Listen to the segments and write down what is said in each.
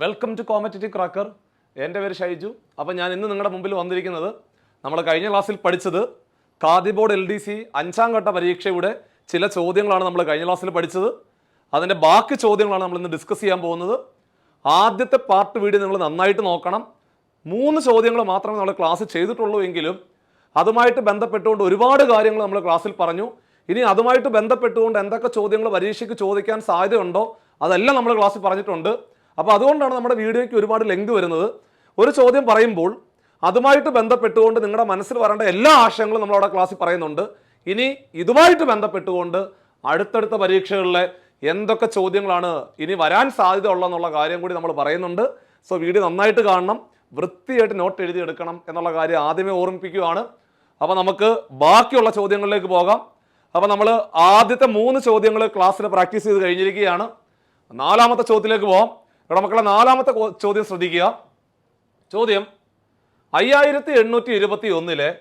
Welcome to competitive cracker എന്റെ പേര് ഷൈജു. അപ്പോൾ ഞാൻ ഇന്ന് നിങ്ങളുടെ മുമ്പിൽ വന്നിരിക്കുന്നത് നമ്മൾ കഴിഞ്ഞ ക്ലാസ്സിൽ പഠിച്ചത് Khadi board L D C അഞ്ചാം ഘട്ട പരീക്ഷയുടെ ചില ചോദ്യങ്ങളാണ് നമ്മൾ കഴിഞ്ഞ ക്ലാസ്സിൽ പഠിച്ചത്. അതിന്റെ ബാക്കി ചോദ്യങ്ങളാണ് നമ്മൾ ഇന്ന് ഡിസ്കസ് ചെയ്യാൻ പോകുന്നത്. ആദ്യത്തെ പാർട്ട് വീഡിയോ നിങ്ങൾ നന്നായിട്ട് നോക്കണം. മൂന്ന് ചോദ്യങ്ങൾ മാത്രമേ നമ്മൾ ക്ലാസ് ചെയ്തിട്ടുള്ളൂ എങ്കിലും അതുമായിട്ട് ബന്ധപ്പെട്ടുകൊണ്ട് ഒരുപാട് കാര്യങ്ങൾ നമ്മൾ ക്ലാസ്സിൽ പറഞ്ഞു. ഇനി അതുമായിട്ട് ബന്ധപ്പെട്ടുകൊണ്ട് എന്തൊക്കെ ചോദ്യങ്ങൾ പരീക്ഷയ്ക്ക് ചോദിക്കാൻ സാധ്യതയുണ്ടോ? അതെല്ലാം നമ്മൾ ക്ലാസ്സിൽ പറഞ്ഞിട്ടുണ്ട്. അപ്പോൾ അതുകൊണ്ടാണ് നമ്മുടെ വീഡിയോയ്ക്ക് ഒരുപാട് ലെങ്ക് വരുന്നത്. ഒരു ചോദ്യം പറയുമ്പോൾ അതുമായിട്ട് ബന്ധപ്പെട്ടുകൊണ്ട് നിങ്ങളുടെ മനസ്സിൽ വരേണ്ട എല്ലാ ആശയങ്ങളും നമ്മൾ അവിടെ ക്ലാസ്സിൽ പറയുന്നുണ്ട്. ഇനി ഇതുമായിട്ട് ബന്ധപ്പെട്ടുകൊണ്ട് അടുത്തടുത്ത പരീക്ഷകളിലെ എന്തൊക്കെ ചോദ്യങ്ങളാണ് ഇനി വരാൻ സാധ്യത ഉള്ളതെന്നുള്ള കാര്യം കൂടി നമ്മൾ പറയുന്നുണ്ട്. സോ വീഡിയോ നന്നായിട്ട് കാണണം. വൃത്തിയായിട്ട് നോട്ട് എഴുതിയെടുക്കണം എന്നുള്ള കാര്യം ആദ്യമേ ഓർമ്മിപ്പിക്കുകയാണ്. അപ്പോൾ നമുക്ക് ബാക്കിയുള്ള ചോദ്യങ്ങളിലേക്ക് പോകാം. അപ്പോൾ നമ്മൾ ആദ്യത്തെ മൂന്ന് ചോദ്യങ്ങൾ ക്ലാസ്സിൽ പ്രാക്ടീസ് ചെയ്ത് കഴിഞ്ഞിരിക്കുകയാണ്. നാലാമത്തെ ചോദ്യത്തിലേക്ക് പോകാം മക്കളെ നാലാമത്തെ ചോദ്യം ശ്രദ്ധിക്കുക. ചോദ്യം അയ്യായിരത്തി എണ്ണൂറ്റി ഇരുപത്തി ഒന്നിലെ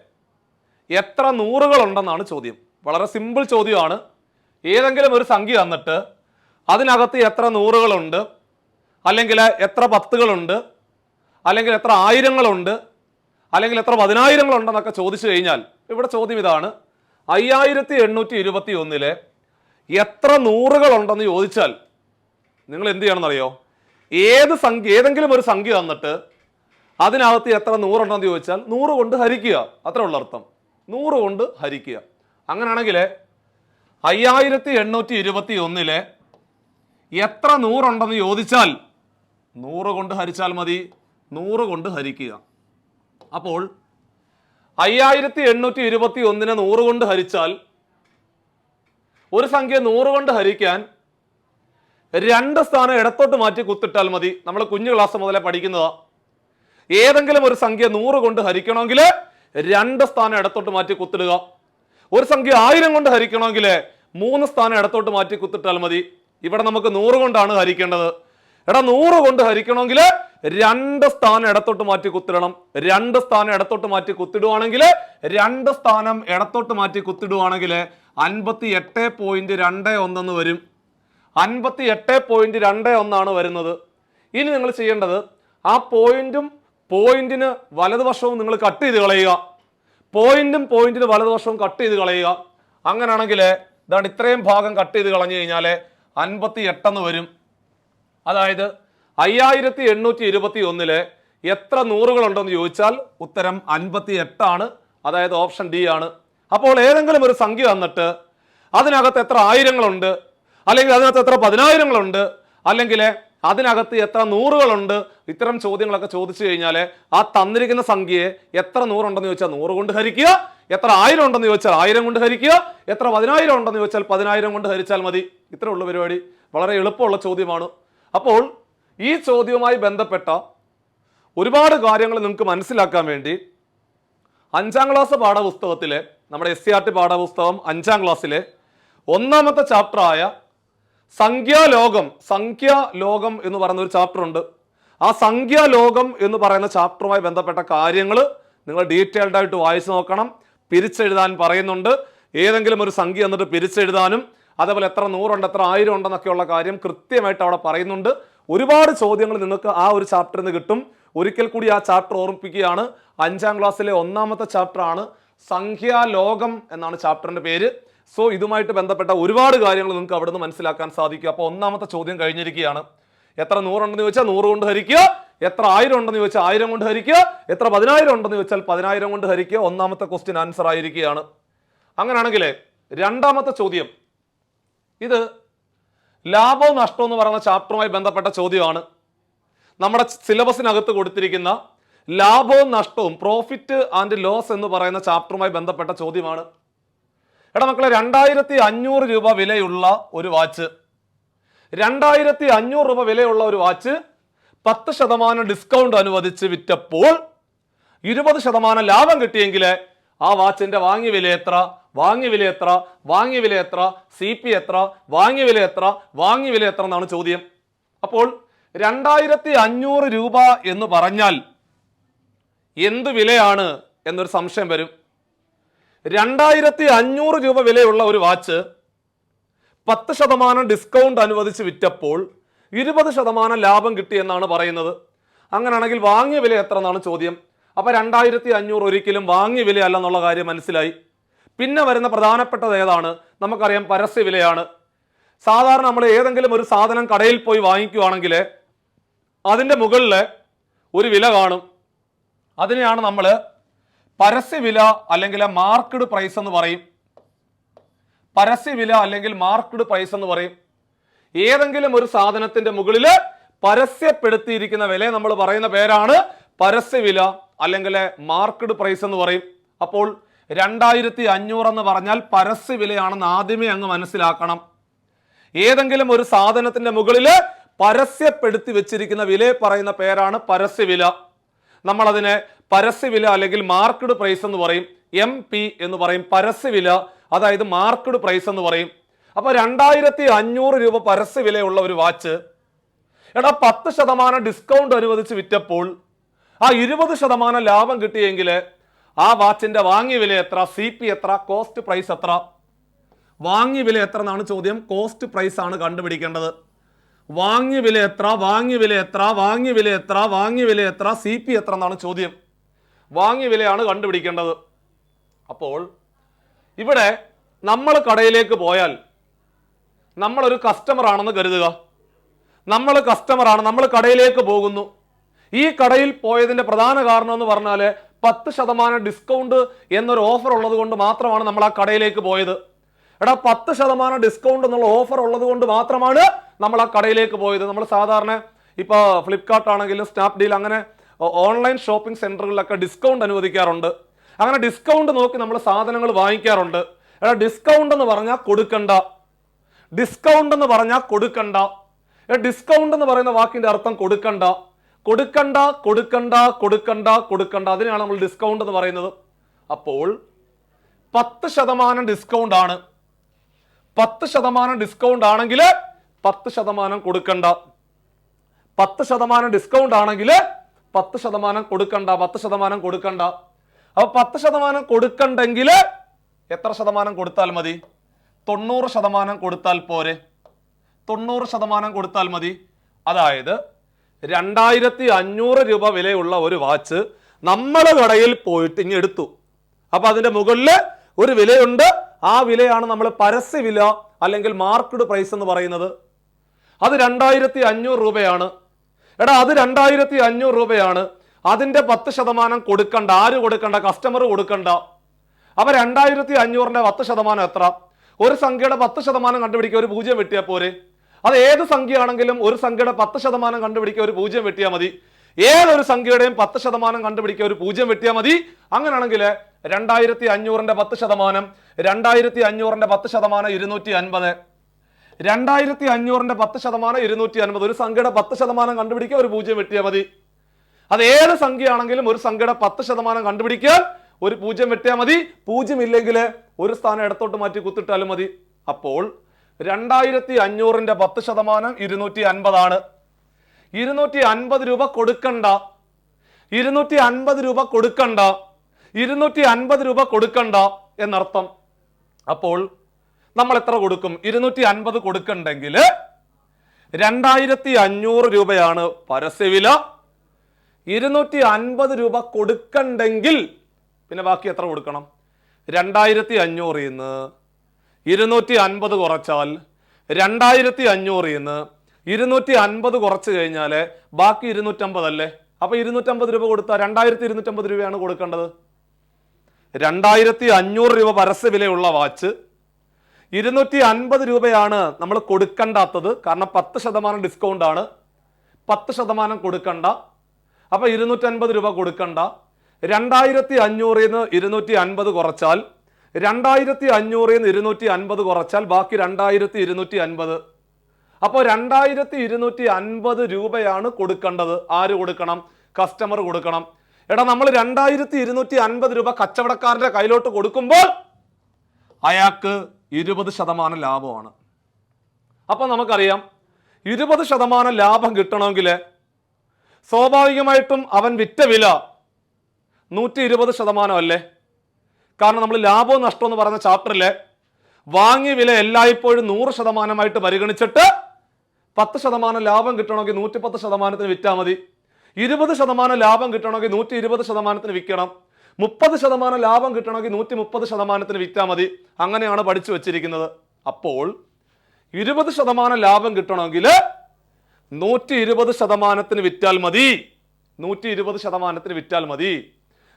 എത്ര നൂറുകളുണ്ടെന്നാണ് ചോദ്യം. വളരെ സിമ്പിൾ ചോദ്യമാണ്. ഏതെങ്കിലും ഒരു സംഖ്യ തന്നിട്ട് അതിനകത്ത് എത്ര നൂറുകളുണ്ട് അല്ലെങ്കിൽ എത്ര പത്തുകളുണ്ട് അല്ലെങ്കിൽ എത്ര ആയിരങ്ങളുണ്ട് അല്ലെങ്കിൽ എത്ര പതിനായിരങ്ങളുണ്ടെന്നൊക്കെ ചോദിച്ചു കഴിഞ്ഞാൽ ഇവിടെ ചോദ്യം ഇതാണ്. അയ്യായിരത്തി എണ്ണൂറ്റി ഇരുപത്തി ഒന്നിലെ എത്ര നൂറുകളുണ്ടെന്ന് ചോദിച്ചാൽ നിങ്ങൾ എന്ത് ചെയ്യണമെന്നറിയോ? ഏത് സംഖ്യ ഏതെങ്കിലും ഒരു സംഖ്യ തന്നിട്ട് അതിനകത്ത് എത്ര നൂറുണ്ടെന്ന് ചോദിച്ചാൽ നൂറ് കൊണ്ട് ഹരിക്കുക. അത്ര ഉള്ള അർത്ഥം. നൂറ് കൊണ്ട് ഹരിക്കുക. അങ്ങനെയാണെങ്കിൽ അയ്യായിരത്തി എണ്ണൂറ്റി ഇരുപത്തി ഒന്നിലെ എത്ര നൂറുണ്ടെന്ന് ചോദിച്ചാൽ നൂറ് കൊണ്ട് ഹരിച്ചാൽ മതി. നൂറ് കൊണ്ട് ഹരിക്കുക. അപ്പോൾ അയ്യായിരത്തി എണ്ണൂറ്റി ഇരുപത്തി ഒന്നിനെ നൂറ് കൊണ്ട് ഹരിച്ചാൽ ഒരു സംഖ്യ നൂറ് കൊണ്ട് ഹരിക്കാൻ രണ്ട് സ്ഥാനം ഇടത്തോട്ട് മാറ്റി കുത്തിട്ടാൽ മതി. നമ്മൾ കുഞ്ഞു ക്ലാസ് മുതലേ പഠിക്കുന്നതാ. ഏതെങ്കിലും ഒരു സംഖ്യ നൂറ് കൊണ്ട് ഹരിക്കണമെങ്കിൽ രണ്ട് സ്ഥാനം ഇടത്തോട്ട് മാറ്റി കുത്തിടുക. ഒരു സംഖ്യ ആയിരം കൊണ്ട് ഹരിക്കണമെങ്കിൽ മൂന്ന് സ്ഥാനം ഇടത്തോട്ട് മാറ്റി കുത്തിട്ടാൽ മതി. ഇവിടെ നമുക്ക് നൂറ് കൊണ്ടാണ് ഹരിക്കേണ്ടത്. എടാ നൂറ് കൊണ്ട് ഹരിക്കണമെങ്കിൽ രണ്ട് സ്ഥാനം ഇടത്തോട്ട് മാറ്റി കുത്തിടണം. രണ്ട് സ്ഥാനം ഇടത്തോട്ട് മാറ്റി കുത്തിടുവാണെങ്കിൽ രണ്ട് സ്ഥാനം ഇടത്തോട്ട് മാറ്റി കുത്തിടുവാണെങ്കിൽ അൻപത്തി എട്ട് പോയിന്റ് രണ്ട് ഒന്നെന്ന് വരും. അൻപത്തി എട്ട് പോയിന്റ് രണ്ട് ഒന്നാണ് വരുന്നത്. ഇനി നിങ്ങൾ ചെയ്യേണ്ടത് ആ പോയിന്റും പോയിന്റിന് വലതുവശവും നിങ്ങൾ കട്ട് ചെയ്ത് കളയുക. പോയിന്റും പോയിന്റിന് വലതുവശവും കട്ട് ചെയ്ത് കളയുക. അങ്ങനെയാണെങ്കിൽ ഇതാണ് ഇത്രയും ഭാഗം കട്ട് ചെയ്ത് കളഞ്ഞു കഴിഞ്ഞാൽ അൻപത്തി എട്ടെന്ന് വരും. അതായത് അയ്യായിരത്തി എണ്ണൂറ്റി ഇരുപത്തി ഒന്നിൽ എത്ര നൂറുകളുണ്ടെന്ന് ചോദിച്ചാൽ ഉത്തരം അൻപത്തി എട്ടാണ് അതായത് ഓപ്ഷൻ ഡി ആണ്. അപ്പോൾ ഏതെങ്കിലും ഒരു സംഖ്യ തന്നിട്ട് അതിനകത്ത് എത്ര ആയിരങ്ങളുണ്ട്? അല്ലെങ്കിൽ അതിനകത്ത് എത്ര പതിനായിരങ്ങളുണ്ട്? അല്ലെങ്കിൽ അതിനകത്ത് എത്ര നൂറുകളുണ്ട്? ഇത്തരം ചോദ്യങ്ങളൊക്കെ ചോദിച്ചു കഴിഞ്ഞാൽ ആ തന്നിരിക്കുന്ന സംഖ്യയെ എത്ര നൂറുണ്ടെന്ന് ചോദിച്ചാൽ നൂറ് കൊണ്ട് ഹരിക്കുക എത്ര ആയിരം ഉണ്ടെന്ന് ചോദിച്ചാൽ ആയിരം കൊണ്ട് ഹരിക്കുക എത്ര പതിനായിരം ഉണ്ടെന്ന് ചോദിച്ചാൽ പതിനായിരം കൊണ്ട് ഹരിച്ചാൽ മതി. ഇത്രേ ഉള്ളൂ പരിപാടി. വളരെ എളുപ്പമുള്ള ചോദ്യമാണ്. അപ്പോൾ ഈ ചോദ്യവുമായി ബന്ധപ്പെട്ട ഒരുപാട് കാര്യങ്ങൾ നിങ്ങൾക്ക് മനസ്സിലാക്കാൻ വേണ്ടി അഞ്ചാം ക്ലാസ് പാഠപുസ്തകത്തിലെ നമ്മുടെ എസ് സി ആർ ടി പാഠപുസ്തകം അഞ്ചാം ക്ലാസ്സിലെ ഒന്നാമത്തെ ചാപ്റ്ററായ സംഖ്യാലോകം സംഖ്യാലോകം എന്ന് പറയുന്ന ഒരു ചാപ്റ്റർ ഉണ്ട്. ആ സംഖ്യാലോകം എന്ന് പറയുന്ന ചാപ്റ്ററുമായി ബന്ധപ്പെട്ട കാര്യങ്ങൾ നിങ്ങൾ ഡീറ്റെയിൽഡ് ആയിട്ട് വായിച്ചു നോക്കണം. പിരിച്ചെഴുതാൻ പറയുന്നുണ്ട്. ഏതെങ്കിലും ഒരു സംഖ്യ എന്നിട്ട് പിരിച്ചെഴുതാനും അതേപോലെ എത്ര നൂറുണ്ട് എത്ര ആയിരം ഉണ്ടെന്നൊക്കെയുള്ള കാര്യം കൃത്യമായിട്ട് അവിടെ പറയുന്നുണ്ട്. ഒരുപാട് ചോദ്യങ്ങൾ നിങ്ങൾക്ക് ആ ഒരു ചാപ്റ്ററിൽ നിന്ന് കിട്ടും. ഒരിക്കൽ കൂടി ആ ചാപ്റ്റർ ഓർമ്മിപ്പിക്കുകയാണ്. അഞ്ചാം ക്ലാസ്സിലെ ഒന്നാമത്തെ ചാപ്റ്റർ ആണ് സംഖ്യാലോകം എന്നാണ് ചാപ്റ്ററിന്റെ പേര്. സോ ഇതുമായിട്ട് ബന്ധപ്പെട്ട ഒരുപാട് കാര്യങ്ങൾ നിങ്ങൾക്ക് അവിടെ നിന്ന് മനസ്സിലാക്കാൻ സാധിക്കും. അപ്പോൾ ഒന്നാമത്തെ ചോദ്യം കഴിഞ്ഞിരിക്കുകയാണ്. എത്ര നൂറുണ്ടെന്ന് ചോദിച്ചാൽ നൂറ് കൊണ്ട് ഹരിക്കുക എത്ര ആയിരം ഉണ്ടെന്ന് ചോദിച്ചാൽ ആയിരം കൊണ്ട് ഹരിക്കുക എത്ര പതിനായിരം ഉണ്ടെന്ന് ചോദിച്ചാൽ പതിനായിരം കൊണ്ട് ഹരിക്കുക ഒന്നാമത്തെ ക്വസ്റ്റ്യൻ ആൻസർ ആയിരിക്കുകയാണ്. അങ്ങനെയാണെങ്കിൽ രണ്ടാമത്തെ ചോദ്യം. ഇത് ലാഭവും നഷ്ടവും എന്ന് പറയുന്ന ചാപ്റ്ററുമായി ബന്ധപ്പെട്ട ചോദ്യമാണ്. നമ്മുടെ സിലബസിനകത്ത് കൊടുത്തിരിക്കുന്ന ലാഭവും നഷ്ടവും പ്രോഫിറ്റ് ആൻഡ് ലോസ് എന്ന് പറയുന്ന ചാപ്റ്ററുമായി ബന്ധപ്പെട്ട ചോദ്യമാണ്. എടാ മക്കളെ രണ്ടായിരത്തി അഞ്ഞൂറ് രൂപ വിലയുള്ള ഒരു വാച്ച് രണ്ടായിരത്തി അഞ്ഞൂറ് രൂപ വിലയുള്ള ഒരു വാച്ച് പത്ത് ശതമാനം ഡിസ്കൗണ്ട് അനുവദിച്ച് വിറ്റപ്പോൾ ഇരുപത് ശതമാനം ലാഭം കിട്ടിയെങ്കിൽ ആ വാച്ചിന്റെ വാങ്ങിയ വില എത്ര? വാങ്ങിയ വില എത്ര? വാങ്ങിയ വില എത്ര? സി പി എത്ര? വാങ്ങിയ വില എത്ര? വാങ്ങിയ വില എത്ര എന്നാണ് ചോദ്യം. അപ്പോൾ രണ്ടായിരത്തി അഞ്ഞൂറ് രൂപ എന്ന് പറഞ്ഞാൽ എന്ത് വിലയാണ് എന്നൊരു സംശയം വരും. രണ്ടായിരത്തി അഞ്ഞൂറ് രൂപ വിലയുള്ള ഒരു വാച്ച് പത്ത് ശതമാനം ഡിസ്കൗണ്ട് അനുവദിച്ച് വിറ്റപ്പോൾ ഇരുപത് ശതമാനം ലാഭം കിട്ടിയെന്നാണ് പറയുന്നത്. അങ്ങനെയാണെങ്കിൽ വാങ്ങിയ വില എത്ര എന്നാണ് ചോദ്യം. അപ്പോൾ രണ്ടായിരത്തി അഞ്ഞൂറ് ഒരിക്കലും വാങ്ങിയ വില അല്ല എന്നുള്ള കാര്യം മനസ്സിലായി. പിന്നെ വരുന്ന പ്രധാനപ്പെട്ടത് ഏതാണ്? നമുക്കറിയാം പരസ്യ വിലയാണ്. സാധാരണ നമ്മൾ ഏതെങ്കിലും ഒരു സാധനം കടയിൽ പോയി വാങ്ങിക്കുവാണെങ്കിൽ അതിന്റെ മുകളിൽ ഒരു വില കാണും. അതിനെയാണ് നമ്മൾ പരസ്യവില അല്ലെങ്കിൽ മാർക്കഡ് പ്രൈസ് എന്ന് പറയും. പരസ്യവില അല്ലെങ്കിൽ മാർക്കഡ് പ്രൈസ് എന്ന് പറയും. ഏതെങ്കിലും ഒരു സാധനത്തിന്റെ മുകളിൽ പരസ്യപ്പെടുത്തിയിരിക്കുന്ന വില നമ്മൾ പറയുന്ന പേരാണ് പരസ്യവില അല്ലെങ്കിൽ മാർക്കഡ് പ്രൈസ് എന്ന് പറയും. അപ്പോൾ രണ്ടായിരത്തി അഞ്ഞൂറ് എന്ന് പറഞ്ഞാൽ പരസ്യവിലയാണെന്ന് ആദ്യമേ അങ്ങ് മനസ്സിലാക്കണം. ഏതെങ്കിലും ഒരു സാധനത്തിന്റെ മുകളിൽ പരസ്യപ്പെടുത്തി വെച്ചിരിക്കുന്ന വിലയെ പറയുന്ന പേരാണ് പരസ്യവില. നമ്മൾ അതിനെ പരസ്യവില അല്ലെങ്കിൽ മാർക്കഡ് പ്രൈസ് എന്ന് പറയും എം പി എന്ന് പറയും പരസ്യവില അതായത് മാർക്കഡ് പ്രൈസ് എന്ന് പറയും. അപ്പോൾ രണ്ടായിരത്തി അഞ്ഞൂറ് രൂപ പരസ്യവിലയുള്ള ഒരു വാച്ച് എടാ പത്ത് ശതമാനം ഡിസ്കൗണ്ട് അനുവദിച്ച് വിറ്റപ്പോൾ ആ ഇരുപത് ശതമാനം ലാഭം കിട്ടിയെങ്കിൽ ആ വാച്ചിന്റെ വാങ്ങിയ വില എത്ര സി പി എത്ര കോസ്റ്റ് പ്രൈസ് എത്ര? വാങ്ങിയ വില എത്ര എന്നാണ് ചോദ്യം. കോസ്റ്റ് പ്രൈസ് ആണ് കണ്ടുപിടിക്കേണ്ടത്. വാങ്ങിയ വില എത്ര വാങ്ങിയ വില എത്ര വാങ്ങിയ വില എത്ര വാങ്ങിയ വില എത്ര സി പി എത്ര എന്നാണ് ചോദ്യം. വാങ്ങിയ വിലയാണ് കണ്ടുപിടിക്കേണ്ടത്. അപ്പോൾ ഇവിടെ നമ്മൾ കടയിലേക്ക് പോയാൽ നമ്മളൊരു കസ്റ്റമർ ആണെന്ന് കരുതുക. നമ്മൾ കസ്റ്റമറാണ് നമ്മൾ കടയിലേക്ക് പോകുന്നു. ഈ കടയിൽ പോയതിന്റെ പ്രധാന കാരണം എന്ന് പറഞ്ഞാൽ പത്ത് ശതമാനം ഡിസ്കൗണ്ട് എന്നൊരു ഓഫർ ഉള്ളത് കൊണ്ട് മാത്രമാണ് നമ്മൾ ആ കടയിലേക്ക് പോയത്. എടാ പത്ത് ശതമാനം ഡിസ്കൗണ്ട് എന്നുള്ള ഓഫർ ഉള്ളത് കൊണ്ട് മാത്രമാണ് നമ്മൾ ആ കടയിലേക്ക് പോയത്. നമ്മൾ സാധാരണ ഇപ്പോൾ ഫ്ലിപ്കാർട്ട് ആണെങ്കിലും സ്നാപ്ഡീൽ അങ്ങനെ ഓൺലൈൻ ഷോപ്പിംഗ് സെന്ററുകളിലൊക്കെ ഡിസ്കൗണ്ട് അനുവദിക്കാറുണ്ട്. അങ്ങനെ ഡിസ്കൗണ്ട് നോക്കി നമ്മൾ സാധനങ്ങൾ വാങ്ങിക്കാറുണ്ട്. എടാ ഡിസ്കൗണ്ട് എന്ന് പറഞ്ഞാൽ കൊടുക്കണ്ട. ഡിസ്കൗണ്ട് എന്ന് പറഞ്ഞാൽ കൊടുക്കണ്ട. ഡിസ്കൗണ്ട് എന്ന് പറയുന്ന വാക്കിന്റെ അർത്ഥം കൊടുക്കണ്ട. കൊടുക്കണ്ട കൊടുക്കണ്ട കൊടുക്കണ്ട കൊടുക്കണ്ട. അതിനാണ് നമ്മൾ ഡിസ്കൗണ്ട് എന്ന് പറയുന്നത്. അപ്പോൾ പത്ത് ശതമാനം ഡിസ്കൗണ്ട് ആണ്. പത്ത് ശതമാനം ഡിസ്കൗണ്ട് ആണെങ്കിൽ പത്ത് ശതമാനം കൊടുക്കണ്ട. പത്ത് ശതമാനം ഡിസ്കൗണ്ട് ആണെങ്കിൽ പത്ത് ശതമാനം കൊടുക്കണ്ട പത്ത് ശതമാനം കൊടുക്കണ്ട. അപ്പൊ പത്ത് ശതമാനം കൊടുക്കണ്ടെങ്കിൽ എത്ര ശതമാനം കൊടുത്താൽ മതി? തൊണ്ണൂറ് ശതമാനം കൊടുത്താൽ പോരെ. തൊണ്ണൂറ് ശതമാനം കൊടുത്താൽ മതി. അതായത് രണ്ടായിരത്തി അഞ്ഞൂറ് രൂപ വിലയുള്ള ഒരു വാച്ച് നമ്മൾ കടയിൽ പോയിട്ട് ഇങ്ങ് എടുത്തു. അപ്പൊ അതിന്റെ മുകളിൽ ഒരു വിലയുണ്ട്. ആ വിലയാണ് നമ്മൾ പരസ്യ വില അല്ലെങ്കിൽ മാർക്കഡ് പ്രൈസ് എന്ന് പറയുന്നത്. അത് രണ്ടായിരത്തി അഞ്ഞൂറ് രൂപയാണ്. എടാ അത് രണ്ടായിരത്തി അഞ്ഞൂറ് രൂപയാണ്. അതിന്റെ പത്ത് ശതമാനം കൊടുക്കണ്ട. ആര് കൊടുക്കണ്ട? കസ്റ്റമർ കൊടുക്കണ്ട. അപ്പൊ രണ്ടായിരത്തി അഞ്ഞൂറിന്റെ പത്ത് ശതമാനം എത്ര? ഒരു സംഖ്യയുടെ പത്ത് ശതമാനം കണ്ടുപിടിക്കുക ഒരു പൂജ്യം വെട്ടിയാൽ പോരെ. അത് ഏത് സംഖ്യയാണെങ്കിലും ഒരു സംഖ്യയുടെ പത്ത് ശതമാനം കണ്ടുപിടിക്കുക ഒരു പൂജ്യം വെട്ടിയാൽ മതി. ഏതൊരു സംഖ്യയുടെയും പത്ത് ശതമാനം കണ്ടുപിടിക്കുക ഒരു പൂജ്യം വെട്ടിയാൽ മതി. അങ്ങനെയാണെങ്കിൽ രണ്ടായിരത്തി അഞ്ഞൂറിന്റെ പത്ത് ശതമാനം രണ്ടായിരത്തി അഞ്ഞൂറിന്റെ പത്ത് ശതമാനം ഇരുന്നൂറ്റി അൻപത്. രണ്ടായിരത്തി അഞ്ഞൂറിന്റെ പത്ത് ശതമാനം ഇരുന്നൂറ്റി അൻപത് ഒരു സംഖ്യയുടെ പത്ത് ശതമാനം കണ്ടുപിടിക്കുക ഒരു പൂജ്യം വെട്ടിയാൽ മതി. അത് ഏത് സംഖ്യയാണെങ്കിലും ഒരു സംഖ്യയുടെ പത്ത് ശതമാനം കണ്ടുപിടിക്കുക ഒരു പൂജ്യം വെട്ടിയാൽ മതി. പൂജ്യം ഇല്ലെങ്കിൽ ഒരു സ്ഥാനം ഇടത്തോട്ട് മാറ്റി കുത്തിട്ടാലും മതി. അപ്പോൾ രണ്ടായിരത്തി അഞ്ഞൂറിന്റെ പത്ത് ശതമാനം ഇരുന്നൂറ്റി അൻപതാണ് ഇരുന്നൂറ്റി അൻപത് രൂപ കൊടുക്കണ്ട. ഇരുന്നൂറ്റി അൻപത് രൂപ കൊടുക്കണ്ട. ഇരുന്നൂറ്റി അൻപത് രൂപ കൊടുക്കണ്ട എന്നർത്ഥം. അപ്പോൾ നമ്മൾ എത്ര കൊടുക്കും? ഇരുന്നൂറ്റി അൻപത് കൊടുക്കണ്ടെങ്കിൽ രണ്ടായിരത്തി അഞ്ഞൂറ് രൂപയാണ് പരസ്യവില ഇരുന്നൂറ്റി അൻപത് രൂപ കൊടുക്കണ്ടെങ്കിൽ പിന്നെ ബാക്കി എത്ര കൊടുക്കണം? രണ്ടായിരത്തി അഞ്ഞൂറിൽ നിന്ന് ഇരുന്നൂറ്റി അൻപത് കുറച്ചാൽ രണ്ടായിരത്തി അഞ്ഞൂറിൽ നിന്ന് ഇരുന്നൂറ്റി അൻപത് കുറച്ച് കഴിഞ്ഞാൽ ബാക്കി ഇരുന്നൂറ്റമ്പത് അല്ലേ? അപ്പൊ ഇരുന്നൂറ്റമ്പത് രൂപ കൊടുത്താൽ രണ്ടായിരത്തി ഇരുന്നൂറ്റമ്പത് രൂപയാണ് കൊടുക്കേണ്ടത്. രണ്ടായിരത്തി അഞ്ഞൂറ് രൂപ പരസ്യ വിലയുള്ള വാച്ച് ഇരുന്നൂറ്റി അൻപത് രൂപയാണ് നമ്മൾ കൊടുക്കണ്ടാത്തത്. കാരണം പത്ത് ശതമാനം ഡിസ്കൗണ്ട് ആണ്. പത്ത് ശതമാനം കൊടുക്കണ്ട. അപ്പൊ ഇരുന്നൂറ്റി അൻപത് രൂപ കൊടുക്കണ്ട. രണ്ടായിരത്തി അഞ്ഞൂറിൽ നിന്ന് ഇരുന്നൂറ്റി അൻപത് കുറച്ചാൽ രണ്ടായിരത്തി അഞ്ഞൂറിൽ നിന്ന് ഇരുന്നൂറ്റി അൻപത് കുറച്ചാൽ ബാക്കി രണ്ടായിരത്തി ഇരുന്നൂറ്റി അൻപത് അപ്പോൾ രണ്ടായിരത്തി ഇരുന്നൂറ്റി അൻപത് രൂപയാണ് കൊടുക്കേണ്ടത്. ആര് കൊടുക്കണം? കസ്റ്റമർ കൊടുക്കണം. എടാ നമ്മൾ രണ്ടായിരത്തി ഇരുന്നൂറ്റി അൻപത് രൂപ കച്ചവടക്കാരന്റെ കയ്യിലോട്ട് കൊടുക്കുമ്പോൾ അയാൾക്ക് ഇരുപത് ശതമാനം ലാഭമാണ്. അപ്പോൾ നമുക്കറിയാം ഇരുപത് ശതമാനം ലാഭം കിട്ടണമെങ്കിൽ സ്വാഭാവികമായിട്ടും അവൻ വിറ്റ വില നൂറ്റി ഇരുപത് ശതമാനം അല്ലേ? കാരണം നമ്മൾ ലാഭവും നഷ്ടം എന്ന് പറയുന്ന ചാപ്റ്ററിലെ വാങ്ങിയ വില എല്ലായ്പ്പോഴും നൂറ് ശതമാനമായിട്ട് പരിഗണിച്ചിട്ട് പത്ത് ശതമാനം ലാഭം കിട്ടണമെങ്കിൽ നൂറ്റി പത്ത് ശതമാനത്തിന് വിറ്റാൽ മതി. ഇരുപത് ശതമാനം ലാഭം കിട്ടണമെങ്കിൽ നൂറ്റി ഇരുപത് ശതമാനത്തിന് വിൽക്കണം. മുപ്പത് ശതമാനം ലാഭം കിട്ടണമെങ്കിൽ നൂറ്റി മുപ്പത് ശതമാനത്തിന് വിറ്റാൽ മതി. അങ്ങനെയാണ് പഠിച്ചു വെച്ചിരിക്കുന്നത്. അപ്പോൾ ഇരുപത് ശതമാനം ലാഭം കിട്ടണമെങ്കിൽ നൂറ്റി ഇരുപത് ശതമാനത്തിന് വിറ്റാൽ മതി. നൂറ്റി ഇരുപത് ശതമാനത്തിന് വിറ്റാൽ മതി.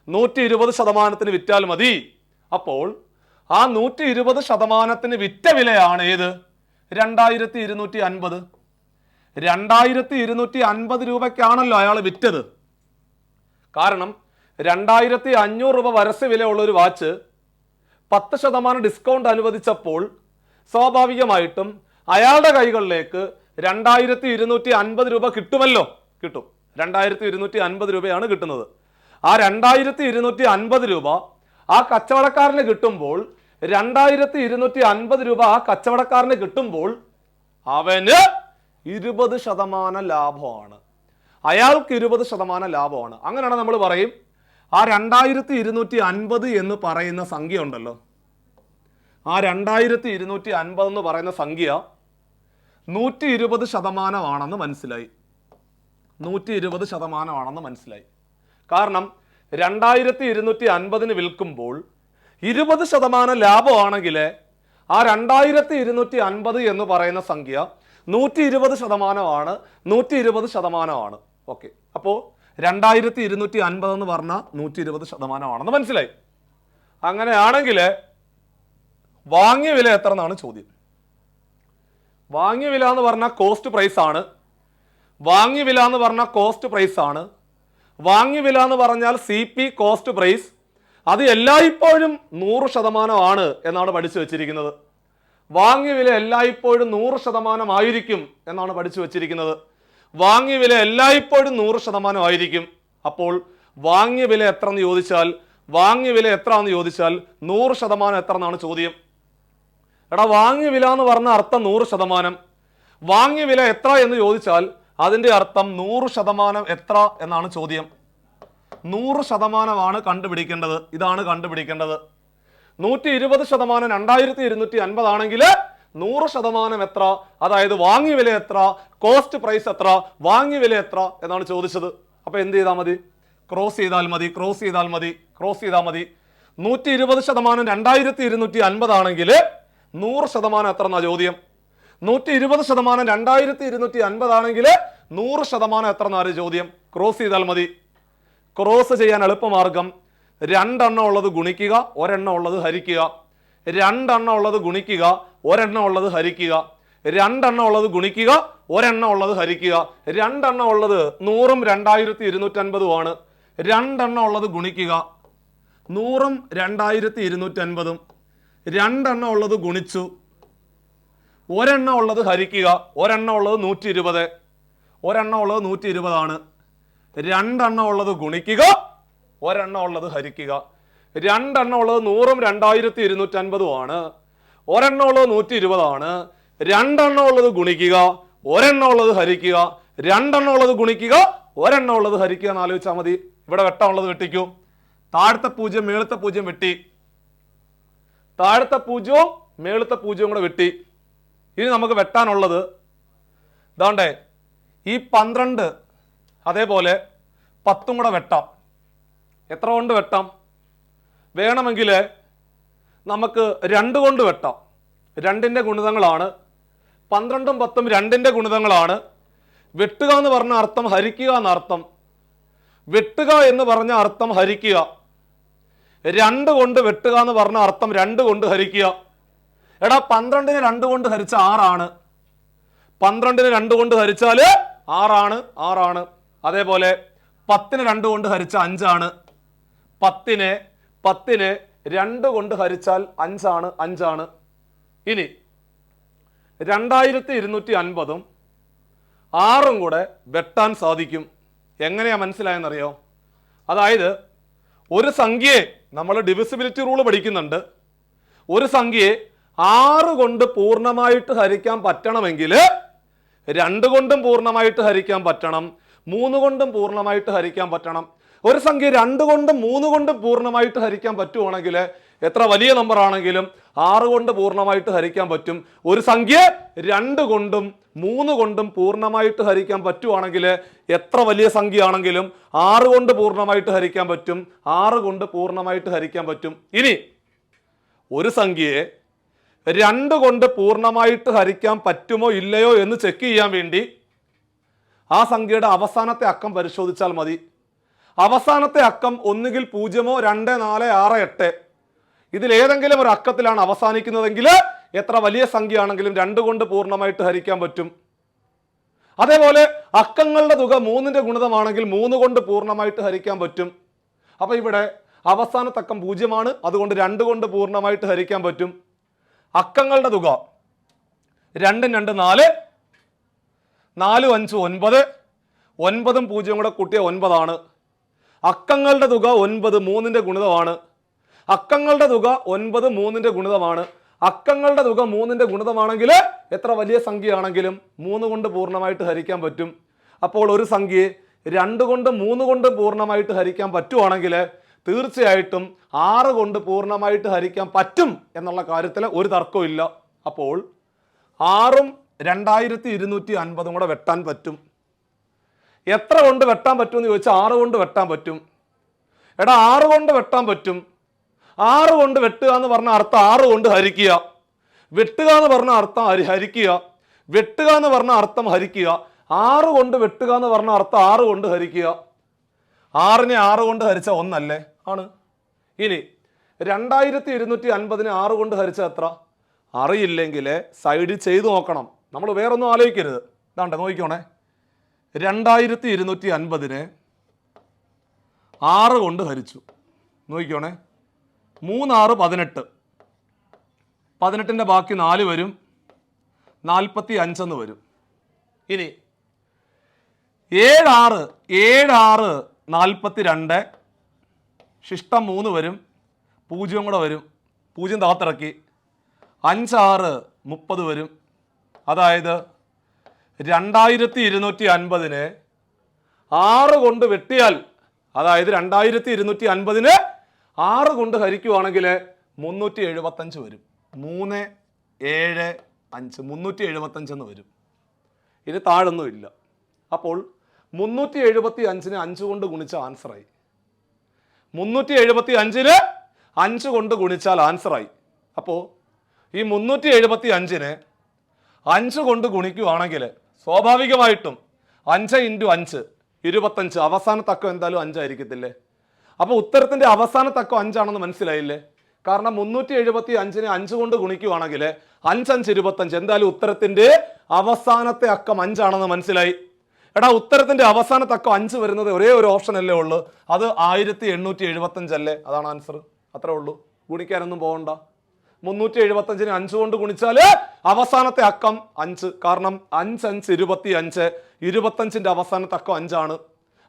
നൂറ്റി ഇരുപത് ശതമാനത്തിന് വിറ്റാൽ മതി. അപ്പോൾ ആ നൂറ്റി ഇരുപത് ശതമാനത്തിന് വിറ്റ വിലയാണ് ഏത്? രണ്ടായിരത്തി ഇരുന്നൂറ്റി അൻപത് രണ്ടായിരത്തി ഇരുന്നൂറ്റി അൻപത് രൂപയ്ക്കാണല്ലോ അയാൾ വിറ്റത്. കാരണം രണ്ടായിരത്തി അഞ്ഞൂറ് രൂപ വരസ് വിലയുള്ള ഒരു വാച്ച് പത്ത് ശതമാനം ഡിസ്കൗണ്ട് അനുവദിച്ചപ്പോൾ സ്വാഭാവികമായിട്ടും അയാളുടെ കൈകളിലേക്ക് രണ്ടായിരത്തി ഇരുന്നൂറ്റി അൻപത് രൂപ കിട്ടുമല്ലോ. കിട്ടും. രണ്ടായിരത്തി ഇരുന്നൂറ്റി അൻപത് രൂപയാണ് കിട്ടുന്നത്. ആ രണ്ടായിരത്തി ഇരുന്നൂറ്റി അൻപത് രൂപ ആ കച്ചവടക്കാരന് കിട്ടുമ്പോൾ രണ്ടായിരത്തി ഇരുന്നൂറ്റി അൻപത് രൂപ ആ കച്ചവടക്കാരന് കിട്ടുമ്പോൾ അവന് ഇരുപത് ശതമാനം ലാഭമാണ്. അയാൾക്ക് ഇരുപത് ശതമാനം ലാഭമാണ്. അങ്ങനെയാണ് നമ്മൾ പറയും. ആ രണ്ടായിരത്തി ഇരുന്നൂറ്റി അൻപത് എന്ന് പറയുന്ന സംഖ്യ ഉണ്ടല്ലോ ആ രണ്ടായിരത്തി ഇരുന്നൂറ്റി അൻപത് എന്ന് പറയുന്ന സംഖ്യ നൂറ്റി ഇരുപത് ശതമാനമാണെന്ന് മനസ്സിലായി. നൂറ്റി ഇരുപത് ശതമാനമാണെന്ന് മനസ്സിലായി. കാരണം രണ്ടായിരത്തി ഇരുന്നൂറ്റി അൻപതിന് വിൽക്കുമ്പോൾ ഇരുപത് ശതമാനം ലാഭമാണെങ്കിൽ ആ രണ്ടായിരത്തി ഇരുന്നൂറ്റി അൻപത് എന്ന് പറയുന്ന സംഖ്യ നൂറ്റി ഇരുപത് ശതമാനമാണ് നൂറ്റി ഇരുപത് ശതമാനമാണ്. ഓക്കെ. അപ്പോൾ രണ്ടായിരത്തി ഇരുന്നൂറ്റി അൻപത് എന്ന് പറഞ്ഞാൽ നൂറ്റി ഇരുപത് ശതമാനമാണെന്ന് മനസ്സിലായി. അങ്ങനെയാണെങ്കിൽ വാങ്ങിയ വില എത്ര എന്നാണ് ചോദ്യം. വാങ്ങിയ വില എന്ന് പറഞ്ഞാൽ കോസ്റ്റ് പ്രൈസ് ആണ്. വാങ്ങിയ വില എന്ന് പറഞ്ഞാൽ കോസ്റ്റ് പ്രൈസ് ആണ്. വാങ്ങിയ വില എന്ന് പറഞ്ഞാൽ സി പി കോസ്റ്റ് പ്രൈസ് അത് എല്ലായ്പ്പോഴും നൂറ് ശതമാനമാണ് എന്നാണ് പഠിച്ചു വെച്ചിരിക്കുന്നത്. വാങ്ങിയ വില എല്ലായ്പ്പോഴും നൂറ് ശതമാനമായിരിക്കും എന്നാണ് പഠിച്ചു വെച്ചിരിക്കുന്നത്. വാങ്ങിയ വില എല്ലായ്പ്പോഴും നൂറ് ശതമാനമായിരിക്കും അപ്പോൾ വാങ്ങിയ വില എത്ര എന്ന് ചോദിച്ചാൽ വാങ്ങിയ വില എത്ര എന്ന് ചോദിച്ചാൽ നൂറ് ശതമാനം എത്ര എന്നാണ് ചോദ്യം. എടാ വാങ്ങിയ വില എന്ന് പറഞ്ഞ അർത്ഥം നൂറ് ശതമാനം. വാങ്ങിയ വില എത്ര എന്ന് ചോദിച്ചാൽ അതിന്റെ അർത്ഥം നൂറ് ശതമാനം എത്ര എന്നാണ് ചോദ്യം. നൂറ് ശതമാനമാണ് കണ്ടുപിടിക്കേണ്ടത്. ഇതാണ് കണ്ടുപിടിക്കേണ്ടത്. നൂറ്റി ഇരുപത് ശതമാനം രണ്ടായിരത്തി ഇരുന്നൂറ്റി അൻപതാണെങ്കിൽ നൂറ് ശതമാനം എത്ര? അതായത് വാങ്ങി വില എത്ര? കോസ്റ്റ് പ്രൈസ് എത്ര? വാങ്ങി വില എത്ര? എന്നാണ് ചോദിച്ചത്. അപ്പോൾ എന്ത് ചെയ്താൽ മതി? ക്രോസ് ചെയ്താൽ മതി ക്രോസ് ചെയ്താൽ മതി ക്രോസ് ചെയ്താൽ മതി. നൂറ്റി ഇരുപത് ശതമാനം രണ്ടായിരത്തി ഇരുന്നൂറ്റി അൻപതാണെങ്കിൽ നൂറ് ശതമാനം എത്ര എന്നാ ചോദ്യം? നൂറ്റി ഇരുപത് ശതമാനം രണ്ടായിരത്തി ഇരുന്നൂറ്റി അൻപതാണെങ്കിൽ നൂറ് ശതമാനം എത്ര എന്നാണ് ചോദ്യം? ക്രോസ് ചെയ്താൽ മതി. ക്രോസ് ചെയ്യാൻ എളുപ്പമാർഗം രണ്ടെണ്ണം ഉള്ളത് ഗുണിക്കുക ഒരെണ്ണം ഉള്ളത് ഹരിക്കുക. രണ്ടെണ്ണം ഉള്ളത് ഗുണിക്കുക ഒരെണ്ണം ഉള്ളത് ഹരിക്കുക. രണ്ടെണ്ണം ഉള്ളത് ഗുണിക്കുക ഒരെണ്ണം ഉള്ളത് ഹരിക്കുക. രണ്ടെണ്ണം ഉള്ളത് നൂറും രണ്ടായിരത്തി ഇരുന്നൂറ്റൻപതുമാണ് രണ്ടെണ്ണം ഉള്ളത് ഗുണിക്കുക നൂറും രണ്ടായിരത്തി ഇരുന്നൂറ്റൻപതും രണ്ടെണ്ണം ഉള്ളത് ഗുണിച്ചു ഒരെണ്ണം ഉള്ളത് ഹരിക്കുക ഒരെണ്ണം ഉള്ളത് നൂറ്റി ഇരുപത് ഒരെണ്ണം ഉള്ളത് നൂറ്റി ഇരുപതാണ് രണ്ടെണ്ണം ഉള്ളത് ഗുണിക്കുക ഒരെണ്ണം ഉള്ളത് ഹരിക്കുക. രണ്ടെണ്ണം ഉള്ളത് നൂറും രണ്ടായിരത്തി ഇരുന്നൂറ്റി അൻപതുമാണ് ഒരെണ്ണം ഉള്ളത് നൂറ്റി ഇരുപതാണ് രണ്ടെണ്ണം ഉള്ളത് ഗുണിക്കുക ഒരെണ്ണം ഉള്ളത് ഹരിക്കുക. രണ്ടെണ്ണം ഉള്ളത് ഗുണിക്കുക ഒരെണ്ണം ഉള്ളത് ഹരിക്കുക എന്ന് ആലോചിച്ചാൽ മതി. ഇവിടെ വെട്ടം ഉള്ളത് വെട്ടിക്കൂ. താഴത്തെ പൂജ്യം മേളത്തെ പൂജ്യം വെട്ടി. താഴത്തെ പൂജ്യവും മേളത്തെ പൂജ്യവും കൂടെ വെട്ടി. ഇനി നമുക്ക് വെട്ടാനുള്ളത് ഇതാണ്ടേ ഈ പന്ത്രണ്ട് അതേപോലെ പത്തും കൂടെ വെട്ടാം. എത്ര കൊണ്ട് വെട്ടാം? വേണമെങ്കിൽ നമുക്ക് രണ്ട് കൊണ്ട് വെട്ടാം. രണ്ടിന്റെ ഗുണിതങ്ങളാണ്. പന്ത്രണ്ടും പത്തും രണ്ടിന്റെ ഗുണിതങ്ങളാണ്. വെട്ടുക എന്ന് പറഞ്ഞ അർത്ഥം ഹരിക്കുക എന്നർത്ഥം. വെട്ടുക എന്ന് പറഞ്ഞ അർത്ഥം ഹരിക്കുക. രണ്ട് കൊണ്ട് വെട്ടുക എന്ന് പറഞ്ഞ അർത്ഥം രണ്ട് കൊണ്ട് ഹരിക്കുക. എടാ പന്ത്രണ്ടിന് രണ്ട് കൊണ്ട് ഹരിച്ച ആറാണ്. പന്ത്രണ്ടിന് രണ്ട് കൊണ്ട് ഹരിച്ചാൽ ആറാണ് ആറാണ്. അതേപോലെ പത്തിന് രണ്ട് കൊണ്ട് ഹരിച്ച അഞ്ചാണ്. പത്തിന് പത്തിന് രണ്ട് കൊണ്ട് ഹരിച്ചാൽ അഞ്ചാണ് അഞ്ചാണ്. ഇനി രണ്ടായിരത്തി ഇരുന്നൂറ്റി അൻപതും ആറും കൂടെ വെട്ടാൻ സാധിക്കും. എങ്ങനെയാ മനസ്സിലായെന്നറിയോ? അതായത് ഒരു സംഖ്യയെ നമ്മൾ ഡിവിസിബിലിറ്റി റൂൾ പഠിക്കുന്നുണ്ട്. ഒരു സംഖ്യയെ ആറ് കൊണ്ട് പൂർണമായിട്ട് ഹരിക്കാൻ പറ്റണമെങ്കിൽ രണ്ട് കൊണ്ടും പൂർണമായിട്ട് ഹരിക്കാൻ പറ്റണം മൂന്ന് കൊണ്ടും പൂർണമായിട്ട് ഹരിക്കാൻ പറ്റണം. ഒരു സംഖ്യ രണ്ട് കൊണ്ട് മൂന്ന് കൊണ്ട് പൂർണമായിട്ട് ഹരിക്കാൻ പറ്റുവാണെങ്കിൽ എത്ര വലിയ നമ്പർ ആണെങ്കിലും ആറ് കൊണ്ട് പൂർണമായിട്ട് ഹരിക്കാൻ പറ്റും. ഒരു സംഖ്യ രണ്ട് കൊണ്ടും മൂന്ന് കൊണ്ടും പൂർണമായിട്ട് ഹരിക്കാൻ പറ്റുവാണെങ്കിൽ എത്ര വലിയ സംഖ്യ ആണെങ്കിലും ആറ് കൊണ്ട് പൂർണമായിട്ട് ഹരിക്കാൻ പറ്റും. ആറ് കൊണ്ട് പൂർണമായിട്ട് ഹരിക്കാൻ പറ്റും. ഇനി ഒരു സംഖ്യയെ രണ്ട് കൊണ്ട് പൂർണമായിട്ട് ഹരിക്കാൻ പറ്റുമോ ഇല്ലയോ എന്ന് ചെക്ക് ചെയ്യാൻ വേണ്ടി ആ സംഖ്യയുടെ അവസാനത്തെ അക്കം പരിശോധിച്ചാൽ മതി. അവസാനത്തെ അക്കം ഒന്നുകിൽ പൂജ്യമോ രണ്ട് നാല് ആറ് എട്ട്. ഇതിൽ ഏതെങ്കിലും ഒരു അക്കത്തിലാണ് അവസാനിക്കുന്നതെങ്കിൽ എത്ര വലിയ സംഖ്യ ആണെങ്കിലും രണ്ട് കൊണ്ട് പൂർണമായിട്ട് ഹരിക്കാൻ പറ്റും. അതേപോലെ അക്കങ്ങളുടെ തുക മൂന്നിന്റെ ഗുണിതമാണെങ്കിൽ മൂന്ന് കൊണ്ട് പൂർണമായിട്ട് ഹരിക്കാൻ പറ്റും. അപ്പൊ ഇവിടെ അവസാനത്തക്കം പൂജ്യമാണ് അതുകൊണ്ട് രണ്ട് കൊണ്ട് പൂർണമായിട്ട് ഹരിക്കാൻ പറ്റും. അക്കങ്ങളുടെ തുക രണ്ടും രണ്ട് നാല് നാലും അഞ്ചും ഒൻപത് ഒൻപതും പൂജ്യം കൂടെ കൂട്ടിയ ഒൻപതാണ്. അക്കങ്ങളുടെ തുക ഒൻപത് മൂന്നിന്റെ ഗുണിതമാണ്. അക്കങ്ങളുടെ തുക ഒൻപത് മൂന്നിന്റെ ഗുണിതമാണ്. അക്കങ്ങളുടെ തുക മൂന്നിന്റെ ഗുണിതമാണെങ്കിൽ എത്ര വലിയ സംഖ്യയാണെങ്കിലും മൂന്ന് കൊണ്ട് പൂർണമായിട്ട് ഹരിക്കാൻ പറ്റും. അപ്പോൾ ഒരു സംഖ്യയെ രണ്ട് കൊണ്ട് മൂന്ന് കൊണ്ട് പൂർണമായിട്ട് ഹരിക്കാൻ പറ്റുവാണെങ്കിൽ തീർച്ചയായിട്ടും ആറ് കൊണ്ട് പൂർണമായിട്ട് ഹരിക്കാൻ പറ്റും എന്നുള്ള കാര്യത്തിൽ ഒരു തർക്കവും അപ്പോൾ ആറും രണ്ടായിരത്തി ഇരുന്നൂറ്റി അൻപതും കൂടെ വെട്ടാൻ പറ്റും. എത്ര കൊണ്ട് വെട്ടാൻ പറ്റും എന്ന് ചോദിച്ചാൽ ആറ് കൊണ്ട് വെട്ടാൻ പറ്റും. എടാ ആറ് കൊണ്ട് വെട്ടാൻ പറ്റും. ആറ് കൊണ്ട് വെട്ടുക എന്ന് പറഞ്ഞ അർത്ഥം ആറ് കൊണ്ട് ഹരിക്കുക. വെട്ടുക എന്ന് പറഞ്ഞ അർത്ഥം ഹരി ഹരിക്കുക. വെട്ടുക എന്ന് പറഞ്ഞ അർത്ഥം ഹരിക്കുക. ആറ് കൊണ്ട് വെട്ടുക എന്ന് പറഞ്ഞ അർത്ഥം ആറ് കൊണ്ട് ഹരിക്കുക. ആറിനെ ആറ് കൊണ്ട് ഹരിച്ച ഒന്നല്ലേ? ആണ്. ഇനി രണ്ടായിരത്തി ഇരുന്നൂറ്റി അൻപതിനെ ആറ് കൊണ്ട് ഹരിച്ച എത്ര? അറിയില്ലെങ്കിൽ സൈഡിൽ ചെയ്തു നോക്കണം. നമ്മൾ വേറൊന്നും ആലോചിക്കരുത്. ഇതാണ്ട് നോക്കിക്കോണേ. രണ്ടായിരത്തി ഇരുന്നൂറ്റി അൻപതിനെ ആറ് കൊണ്ട് ഹരിച്ചു. നോക്കിക്കോണേ. മൂന്നാറ് പതിനെട്ട്. പതിനെട്ടിന്റെ ബാക്കി നാല് വരും. നാൽപ്പത്തി അഞ്ചെന്ന് വരും. ഇനി ഏഴാറ് ഏഴാറ് നാൽപ്പത്തി രണ്ട് ശിഷ്ടം മൂന്ന് വരും. പൂജ്യം കൂടെ വരും. പൂജ്യം താത്തിറക്കി. അഞ്ചാറ് മുപ്പത് വരും. അതായത് രണ്ടായിരത്തി ഇരുന്നൂറ്റി അൻപതിന് ആറ് കൊണ്ട് വെട്ടിയാൽ അതായത് രണ്ടായിരത്തി ഇരുന്നൂറ്റി അൻപതിന് ആറ് കൊണ്ട് ഹരിക്കുവാണെങ്കിൽ മുന്നൂറ്റി എഴുപത്തഞ്ച് വരും. മൂന്ന് ഏഴ് അഞ്ച് മുന്നൂറ്റി എഴുപത്തഞ്ചെന്ന് വരും. ഇനി താഴൊന്നും ഇല്ല. അപ്പോൾ മുന്നൂറ്റി എഴുപത്തി അഞ്ചിന് അഞ്ച് കൊണ്ട് ഗുണിച്ച ആൻസറായി മുന്നൂറ്റി എഴുപത്തി അഞ്ചിന് അഞ്ച് കൊണ്ട് ഗുണിച്ചാൽ ആൻസറായി അപ്പോൾ ഈ മുന്നൂറ്റി എഴുപത്തി അഞ്ചിന് അഞ്ച് കൊണ്ട് ഗുണിക്കുവാണെങ്കിൽ സ്വാഭാവികമായിട്ടും അഞ്ച് ഇന്റു അഞ്ച് ഇരുപത്തഞ്ച്. അവസാന തക്കം എന്തായാലും അഞ്ചായിരിക്കത്തില്ലേ? അപ്പോൾ ഉത്തരത്തിന്റെ അവസാന തക്കം അഞ്ചാണെന്ന് മനസ്സിലായില്ലേ? കാരണം മുന്നൂറ്റി എഴുപത്തി അഞ്ചിനെ അഞ്ച് കൊണ്ട് ഗുണിക്കുവാണെങ്കിൽ അഞ്ചഞ്ച് ഇരുപത്തഞ്ച്. എന്തായാലും ഉത്തരത്തിന്റെ അവസാനത്തെ അക്കം അഞ്ചാണെന്ന് മനസ്സിലായി. എടാ ഉത്തരത്തിന്റെ അവസാന തക്കം അഞ്ച് വരുന്നത് ഒരേ ഒരു ഓപ്ഷൻ അല്ലേ ഉള്ളൂ? അത് ആയിരത്തി എണ്ണൂറ്റി എഴുപത്തഞ്ചല്ലേ അതാണ് ആൻസർ അത്രേ ഉള്ളൂ. ഗുണിക്കാനൊന്നും പോകണ്ട മുന്നൂറ്റി എഴുപത്തഞ്ചിന് അഞ്ച് കൊണ്ട് ഗുണിച്ചാൽ അവസാനത്തെ അക്കം അഞ്ച്. കാരണം അഞ്ച് അഞ്ച് ഇരുപത്തി അഞ്ച് ഇരുപത്തഞ്ചിന്റെ അവസാനത്തെ അക്കം അഞ്ചാണ്.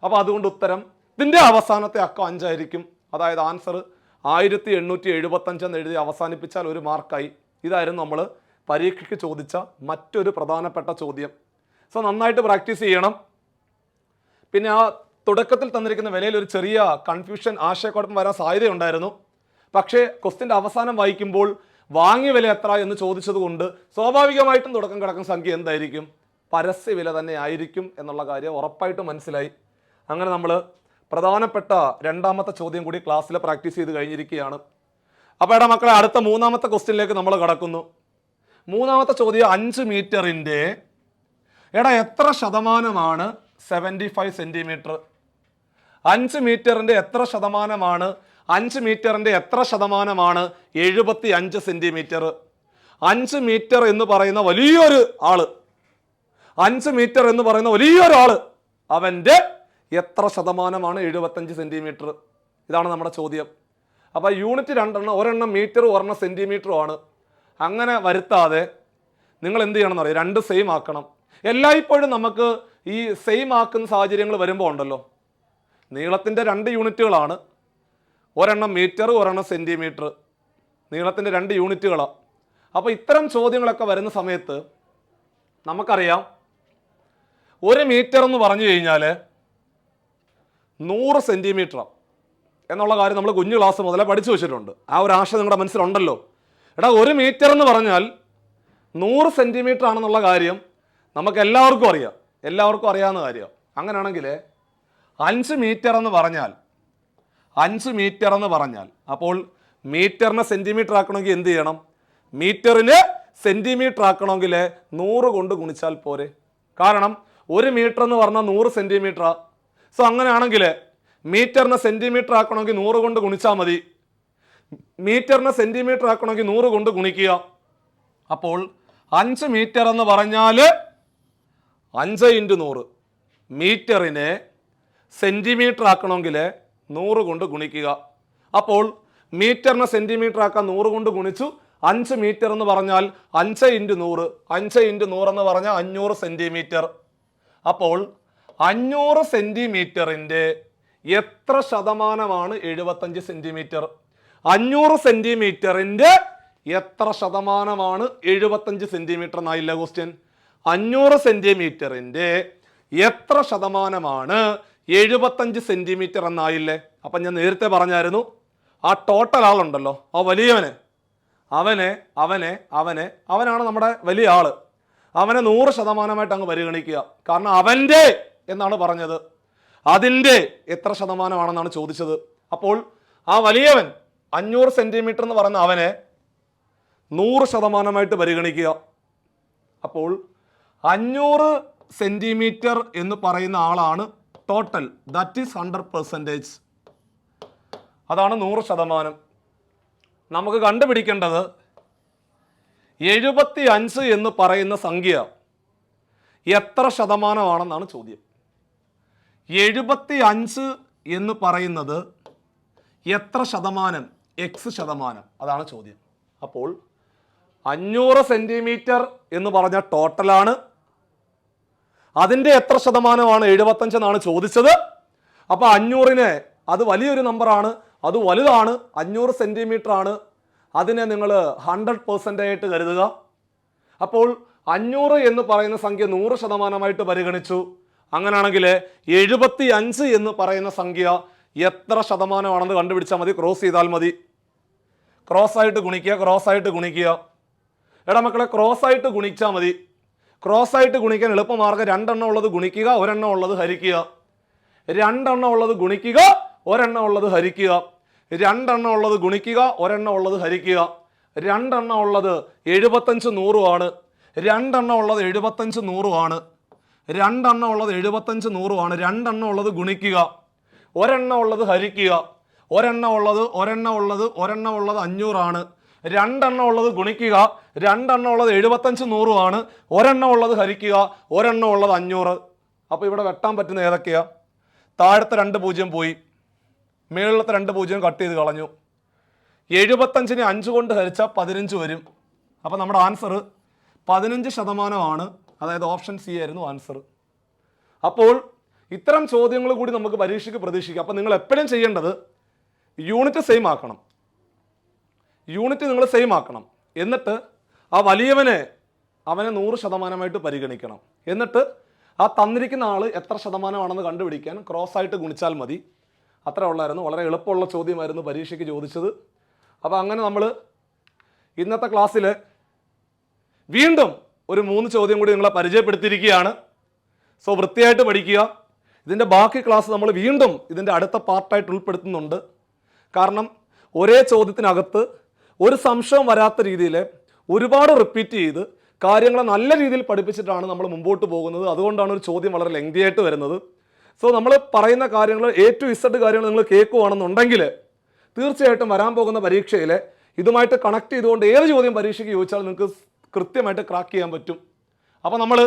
അപ്പൊ അതുകൊണ്ട് ഉത്തരം ഇതിന്റെ അവസാനത്തെ അക്കം അഞ്ചായിരിക്കും. അതായത് ആൻസർ ആയിരത്തി എണ്ണൂറ്റി എഴുപത്തഞ്ച് എന്ന് എഴുതി അവസാനിപ്പിച്ചാൽ ഒരു മാർക്കായി. ഇതായിരുന്നു നമ്മൾ പരീക്ഷയ്ക്ക് ചോദിച്ച മറ്റൊരു പ്രധാനപ്പെട്ട ചോദ്യം. സോ നന്നായിട്ട് പ്രാക്ടീസ് ചെയ്യണം. പിന്നെ ആ തുടക്കത്തിൽ തന്നിരിക്കുന്ന വിലയിൽ ഒരു ചെറിയ കൺഫ്യൂഷൻ ആശയക്കുഴപ്പം വരാൻ സാധ്യതയുണ്ടായിരുന്നു. പക്ഷേ ക്വസ്റ്റിന്റെ അവസാനം വായിക്കുമ്പോൾ വാങ്ങിയ വില എത്ര എന്ന് ചോദിച്ചതുകൊണ്ട് സ്വാഭാവികമായിട്ടും തുടക്കം കിടക്കുന്ന സംഖ്യ എന്തായിരിക്കും? പരസ്യ വില തന്നെ ആയിരിക്കും എന്നുള്ള കാര്യം ഉറപ്പായിട്ടും മനസ്സിലായി. അങ്ങനെ നമ്മൾ പ്രധാനപ്പെട്ട രണ്ടാമത്തെ ചോദ്യം കൂടി ക്ലാസ്സിൽ പ്രാക്ടീസ് ചെയ്ത് കഴിഞ്ഞിരിക്കുകയാണ്. അപ്പോൾ എടാ മക്കളെ അടുത്ത മൂന്നാമത്തെ ക്വസ്റ്റ്യനിലേക്ക് നമ്മൾ കടക്കുന്നു. മൂന്നാമത്തെ ചോദ്യം അഞ്ച് മീറ്ററിന്റെ എടാ എത്ര ശതമാനമാണ്? സെവന്റി ഫൈവ് സെന്റിമീറ്റർ അഞ്ച് മീറ്ററിന്റെ എത്ര ശതമാനമാണ്? അഞ്ച് മീറ്ററിന്റെ എത്ര ശതമാനമാണ് എഴുപത്തി അഞ്ച് സെന്റിമീറ്റർ അഞ്ച് മീറ്റർ എന്ന് പറയുന്ന വലിയൊരു ആൾ. അഞ്ച് മീറ്റർ എന്ന് പറയുന്ന വലിയൊരു ആൾ. അവന്റെ എത്ര ശതമാനമാണ് എഴുപത്തഞ്ച് സെന്റിമീറ്റർ ഇതാണ് നമ്മുടെ ചോദ്യം. അപ്പോൾ യൂണിറ്റ് രണ്ടെണ്ണം ഒരെണ്ണം മീറ്റർ ഒരെണ്ണം സെന്റിമീറ്ററും ആണ്. അങ്ങനെ വരുത്താതെ നിങ്ങൾ എന്ത് ചെയ്യണം എന്നറിയാം രണ്ട് സെയിം ആക്കണം. എല്ലായ്പ്പോഴും നമുക്ക് ഈ സെയിം ആക്കുന്ന സാഹചര്യങ്ങൾ വരുമ്പോൾ ഉണ്ടല്ലോ. നീളത്തിന്റെ രണ്ട് യൂണിറ്റുകളാണ് ഒരെണ്ണം മീറ്റർ ഒരെണ്ണം സെന്റിമീറ്റർ നീളത്തിന്റെ രണ്ട് യൂണിറ്റുകളാണ് അപ്പോൾ ഇത്തരം ചോദ്യങ്ങളൊക്കെ വരുന്ന സമയത്ത് നമുക്കറിയാം ഒരു മീറ്റർ എന്ന് പറഞ്ഞു കഴിഞ്ഞാൽ നൂറ് സെന്റിമീറ്ററാണ് എന്നുള്ള കാര്യം നമ്മൾ കുഞ്ഞു ക്ലാസ് മുതലേ പഠിച്ചു വെച്ചിട്ടുണ്ട്. ആ ഒരു ആശ നിങ്ങളുടെ മനസ്സിലുണ്ടല്ലോ. എടാ ഒരു മീറ്റർ എന്ന് പറഞ്ഞാൽ നൂറ് സെന്റിമീറ്റർ ആണെന്നുള്ള കാര്യം നമുക്ക് എല്ലാവർക്കും അറിയാം. എല്ലാവർക്കും അറിയാവുന്ന കാര്യമാണ് അങ്ങനെയാണെങ്കിൽ അഞ്ച് മീറ്റർ എന്ന് പറഞ്ഞാൽ അഞ്ച് മീറ്റർ എന്ന് പറഞ്ഞാൽ അപ്പോൾ മീറ്ററിനെ സെന്റിമീറ്റർ ആക്കണമെങ്കിൽ എന്ത് ചെയ്യണം? മീറ്ററിന് സെന്റിമീറ്റർ ആക്കണമെങ്കിൽ നൂറ് കൊണ്ട് ഗുണിച്ചാൽ പോരെ. കാരണം ഒരു മീറ്റർ എന്ന് പറഞ്ഞാൽ നൂറ് സെന്റിമീറ്ററാ സോ അങ്ങനെയാണെങ്കിൽ മീറ്ററിനെ സെന്റിമീറ്റർ ആക്കണമെങ്കിൽ നൂറ് കൊണ്ട് ഗുണിച്ചാൽ മതി. മീറ്ററിനെ സെന്റിമീറ്റർ ആക്കണമെങ്കിൽ നൂറ് കൊണ്ട് ഗുണിക്കുക. അപ്പോൾ അഞ്ച് മീറ്റർ എന്ന് പറഞ്ഞാൽ അഞ്ച് ഇന്റു നൂറ്. മീറ്ററിനെ സെന്റിമീറ്റർ ആക്കണമെങ്കിൽ നൂറ് കൊണ്ട് ഗുണിക്കുക. അപ്പോൾ മീറ്ററിനെ സെന്റിമീറ്റർ ആക്കാൻ നൂറ് കൊണ്ട് ഗുണിച്ചു. അഞ്ച് മീറ്റർ എന്ന് പറഞ്ഞാൽ അഞ്ച് ഇന്റു നൂറ്. അഞ്ച് ഇന്റു നൂറ് എന്ന് പറഞ്ഞാൽ അഞ്ഞൂറ് സെന്റിമീറ്റർ അപ്പോൾ അഞ്ഞൂറ് സെന്റിമീറ്ററിന്റെ എത്ര ശതമാനമാണ് എഴുപത്തഞ്ച് സെന്റിമീറ്റർ അഞ്ഞൂറ് സെന്റിമീറ്ററിന്റെ എത്ര ശതമാനമാണ് എഴുപത്തഞ്ച് സെന്റിമീറ്റർ എന്നായില്ല ക്വസ്റ്റ്യൻ അഞ്ഞൂറ് സെന്റിമീറ്ററിന്റെ എത്ര ശതമാനമാണ് എഴുപത്തഞ്ച് സെന്റിമീറ്റർ എന്നായില്ലേ? അപ്പം ഞാൻ നേരത്തെ പറഞ്ഞായിരുന്നു ആ ടോട്ടൽ ആളുണ്ടല്ലോ ആ വലിയവന്. അവനെ അവനെ അവനെ അവനാണ് നമ്മുടെ വലിയ ആൾ. അവനെ നൂറ് ശതമാനമായിട്ട് അങ്ങ് പരിഗണിക്കുക. കാരണം അവന്റെ എന്നാണ് പറഞ്ഞത്. അതിന്റെ എത്ര ശതമാനമാണെന്നാണ് ചോദിച്ചത്. അപ്പോൾ ആ വലിയവൻ അഞ്ഞൂറ് സെന്റിമീറ്റർ എന്ന് പറയുന്ന അവനെ നൂറ് ശതമാനമായിട്ട് പരിഗണിക്കുക. അപ്പോൾ അഞ്ഞൂറ് സെന്റിമീറ്റർ എന്ന് പറയുന്ന ആളാണ് total that is hundred percentage അതാണ് നൂറ് ശതമാനം. നമുക്ക് കണ്ടുപിടിക്കേണ്ടത് എഴുപത്തി അഞ്ച് എന്ന് പറയുന്ന സംഖ്യ എത്ര ശതമാനമാണെന്നാണ് ചോദ്യം. എഴുപത്തി അഞ്ച് എന്ന് പറയുന്നത് എത്ര ശതമാനം? എക്സ് ശതമാനം. അതാണ് ചോദ്യം. അപ്പോൾ അഞ്ഞൂറ് സെന്റിമീറ്റർ എന്ന് പറഞ്ഞ ടോട്ടലാണ് അതിന്റെ എത്ര ശതമാനമാണ് എഴുപത്തഞ്ചെന്നാണ് ചോദിച്ചത്. അപ്പോൾ അഞ്ഞൂറിന് അത് വലിയൊരു നമ്പറാണ് അത് വലുതാണ് അഞ്ഞൂറ് സെന്റിമീറ്റർ ആണ് അതിനെ നിങ്ങൾ ഹൺഡ്രഡ് പെർസെന്റ് ആയിട്ട് കരുതുക. അപ്പോൾ അഞ്ഞൂറ് എന്ന് പറയുന്ന സംഖ്യ നൂറ് ശതമാനമായിട്ട് പരിഗണിച്ചു. അങ്ങനെയാണെങ്കിൽ എഴുപത്തി അഞ്ച് എന്ന് പറയുന്ന സംഖ്യ എത്ര ശതമാനമാണെന്ന് കണ്ടുപിടിച്ചാൽ മതി ക്രോസ് ചെയ്താൽ മതി. ക്രോസ് ആയിട്ട് ഗുണിക്കുക ക്രോസ് ആയിട്ട് ഗുണിക്കുക. എടാ മക്കളെ ക്രോസ് ആയിട്ട് ഗുണിച്ചാൽ മതി. ക്രോസ് ആയിട്ട് ഗുണിക്കാൻ എളുപ്പമാർഗം രണ്ടെണ്ണം ഉള്ളത് ഗുണിക്കുക ഒരെണ്ണം ഉള്ളത് ഹരിക്കുക. രണ്ടെണ്ണം ഉള്ളത് ഗുണിക്കുക ഒരെണ്ണം ഉള്ളത് ഹരിക്കുക. രണ്ടെണ്ണം ഉള്ളത് ഗുണിക്കുക ഒരെണ്ണം ഉള്ളത് ഹരിക്കുക. രണ്ടെണ്ണം ഉള്ളത് എഴുപത്തഞ്ച് നൂറുമാണ് രണ്ടെണ്ണം ഉള്ളത് എഴുപത്തഞ്ച് നൂറുമാണ് രണ്ടെണ്ണം ഉള്ളത് എഴുപത്തഞ്ച് നൂറുമാണ് രണ്ടെണ്ണം ഉള്ളത് ഗുണിക്കുക. ഒരെണ്ണം ഉള്ളത് ഹരിക്കുക. ഒരെണ്ണം ഉള്ളത് ഒരെണ്ണം ഉള്ളത് ഒരെണ്ണം ഉള്ളത് അഞ്ഞൂറാണ് രണ്ടെണ്ണം ഉള്ളത് ഗുണിക്കുക രണ്ടെണ്ണം ഉള്ളത് എഴുപത്തഞ്ച് നൂറുമാണ് ഒരെണ്ണം ഉള്ളത് ഹരിക്കുക ഒരെണ്ണം ഉള്ളത് അഞ്ഞൂറ്. അപ്പോൾ ഇവിടെ വെട്ടാൻ പറ്റുന്ന ഏതൊക്കെയാ? താഴത്തെ രണ്ട് പൂജ്യം പോയി. മേളിലത്തെ രണ്ട് പൂജ്യം കട്ട് ചെയ്ത് കളഞ്ഞു. എഴുപത്തഞ്ചിനെ അഞ്ച് കൊണ്ട് ഹരിച്ചാൽ പതിനഞ്ച് വരും. അപ്പോൾ നമ്മുടെ ആൻസർ പതിനഞ്ച് ശതമാനമാണ്. അതായത് ഓപ്ഷൻ സി ആയിരുന്നു ആൻസർ. അപ്പോൾ ഇത്തരം ചോദ്യങ്ങൾ കൂടി നമുക്ക് പരീക്ഷയ്ക്ക് പ്രതീക്ഷിക്കാം. അപ്പോൾ നിങ്ങൾ എപ്പോഴും ചെയ്യേണ്ടത് യൂണിറ്റ് സെയിം ആക്കണം. യൂണിറ്റ് നിങ്ങൾ സെയിം ആക്കണം. എന്നിട്ട് ആ വലിയവനെ അവനെ നൂറ് ശതമാനമായിട്ട് പരിഗണിക്കണം. എന്നിട്ട് ആ തന്നിരിക്കുന്ന ആൾ എത്ര ശതമാനമാണെന്ന് കണ്ടുപിടിക്കാൻ ക്രോസ് ആയിട്ട് ഗുണിച്ചാൽ മതി. അത്ര ഉള്ളായിരുന്നു. വളരെ എളുപ്പമുള്ള ചോദ്യമായിരുന്നു പരീക്ഷയ്ക്ക് ചോദിച്ചത്. അപ്പോൾ അങ്ങനെ നമ്മൾ ഇന്നത്തെ ക്ലാസ്സിൽ വീണ്ടും ഒരു മൂന്ന് ചോദ്യം കൂടി നിങ്ങളെ പരിചയപ്പെടുത്തിയിരിക്കുകയാണ്. സോ വൃത്തിയായിട്ട് പഠിക്കുക. ഇതിന്റെ ബാക്കി ക്ലാസ് നമ്മൾ വീണ്ടും ഇതിന്റെ അടുത്ത പാർട്ടായിട്ട് ഉൾപ്പെടുത്തുന്നുണ്ട്. കാരണം ഒരേ ചോദ്യത്തിനകത്ത് ഒരു സംശയം വരാത്ത രീതിയിൽ ഒരുപാട് റിപ്പീറ്റ് ചെയ്ത് കാര്യങ്ങളെ നല്ല രീതിയിൽ പഠിപ്പിച്ചിട്ടാണ് നമ്മൾ മുമ്പോട്ട് പോകുന്നത്. അതുകൊണ്ടാണ് ഒരു ചോദ്യം വളരെ ലെങ്തി ആയിട്ട് വരുന്നത്. സോ നമ്മൾ പറയുന്ന കാര്യങ്ങൾ എ ടു ഇസഡ് കാര്യങ്ങൾ നിങ്ങൾ കേൾക്കുവാണെന്നുണ്ടെങ്കിൽ തീർച്ചയായിട്ടും വരാൻ പോകുന്ന പരീക്ഷയിൽ ഇതുമായിട്ട് കണക്ട് ചെയ്തുകൊണ്ട് ഏത് ചോദ്യം പരീക്ഷയ്ക്ക് ചോദിച്ചാൽ നിങ്ങൾക്ക് കൃത്യമായിട്ട് ക്രാക്ക് ചെയ്യാൻ പറ്റും. അപ്പോൾ നമ്മൾ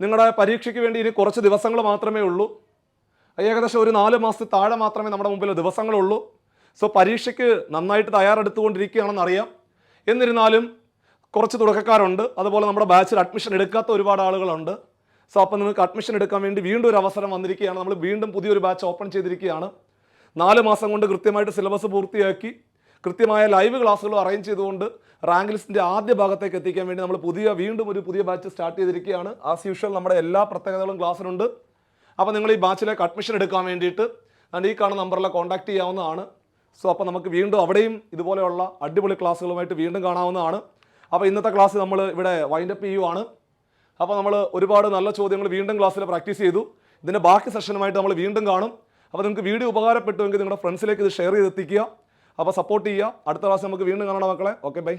നിങ്ങളുടെ പരീക്ഷയ്ക്ക് വേണ്ടി ഇനി കുറച്ച് ദിവസങ്ങൾ മാത്രമേ ഉള്ളൂ. ഏകദേശം ഒരു നാല് മാസത്തിൽ താഴെ മാത്രമേ നമ്മുടെ മുമ്പിൽ ദിവസങ്ങളുള്ളൂ സോ പരീക്ഷയ്ക്ക് നന്നായിട്ട് തയ്യാറെടുത്തുകൊണ്ടിരിക്കുകയാണെന്ന് അറിയാം എന്നിരുന്നാലും കുറച്ച് തുടക്കക്കാരുണ്ട്. അതുപോലെ നമ്മുടെ ബാച്ചിൽ അഡ്മിഷൻ എടുക്കാത്ത ഒരുപാട് ആളുകളുണ്ട്. സോ അപ്പോൾ നിങ്ങൾക്ക് അഡ്മിഷൻ എടുക്കാൻ വേണ്ടി വീണ്ടും ഒരു അവസരം വന്നിരിക്കുകയാണ്. നമ്മൾ വീണ്ടും പുതിയൊരു ബാച്ച് ഓപ്പൺ ചെയ്തിരിക്കുകയാണ്. നാല് മാസം കൊണ്ട് കൃത്യമായിട്ട് സിലബസ് പൂർത്തിയാക്കി കൃത്യമായ ലൈവ് ക്ലാസ്സുകൾ അറേഞ്ച് ചെയ്തുകൊണ്ട് റാങ്ക് ലിസ്റ്റിന്റെ ആദ്യ ഭാഗത്തേക്ക് എത്തിക്കാൻ വേണ്ടി നമ്മൾ പുതിയ വീണ്ടും ഒരു പുതിയ ബാച്ച് സ്റ്റാർട്ട് ചെയ്തിരിക്കുകയാണ്. ആസ് യൂഷ്വൽ നമ്മുടെ എല്ലാ പ്രത്യേകതകളും ക്ലാസ്സിലുണ്ട് അപ്പോൾ നിങ്ങൾ ഈ ബാച്ചിലേക്ക് അഡ്മിഷൻ എടുക്കാൻ വേണ്ടിയിട്ട് ഈ കാണുന്ന നമ്പറിൽ കോൺടാക്ട് ചെയ്യാവുന്നതാണ്. സോ അപ്പോൾ നമുക്ക് വീണ്ടും അവിടെയും ഇതുപോലെയുള്ള അടിപൊളി ക്ലാസ്സുകളുമായിട്ട് വീണ്ടും കാണാവുന്നതാണ്. അപ്പോൾ ഇന്നത്തെ ക്ലാസ് നമ്മൾ ഇവിടെ വൈൻഡപ്പ് ചെയ്യുവാണ്. അപ്പോൾ നമ്മൾ ഒരുപാട് നല്ല ചോദ്യങ്ങൾ വീണ്ടും ക്ലാസ്സിൽ പ്രാക്ടീസ് ചെയ്തു. ഇതിന്റെ ബാക്കി സെഷനുമായിട്ട് നമ്മൾ വീണ്ടും കാണും. അപ്പോൾ നിങ്ങൾക്ക് വീഡിയോ ഉപകാരപ്പെട്ടുവെങ്കിൽ നിങ്ങളുടെ ഫ്രണ്ട്സിലേക്ക് ഇത് ഷെയർ ചെയ്തെത്തിക്കുക. അപ്പോൾ സപ്പോർട്ട് ചെയ്യുക. അടുത്ത ക്ലാസ് നമുക്ക് വീണ്ടും കാണണം മക്കളെ. Okay bye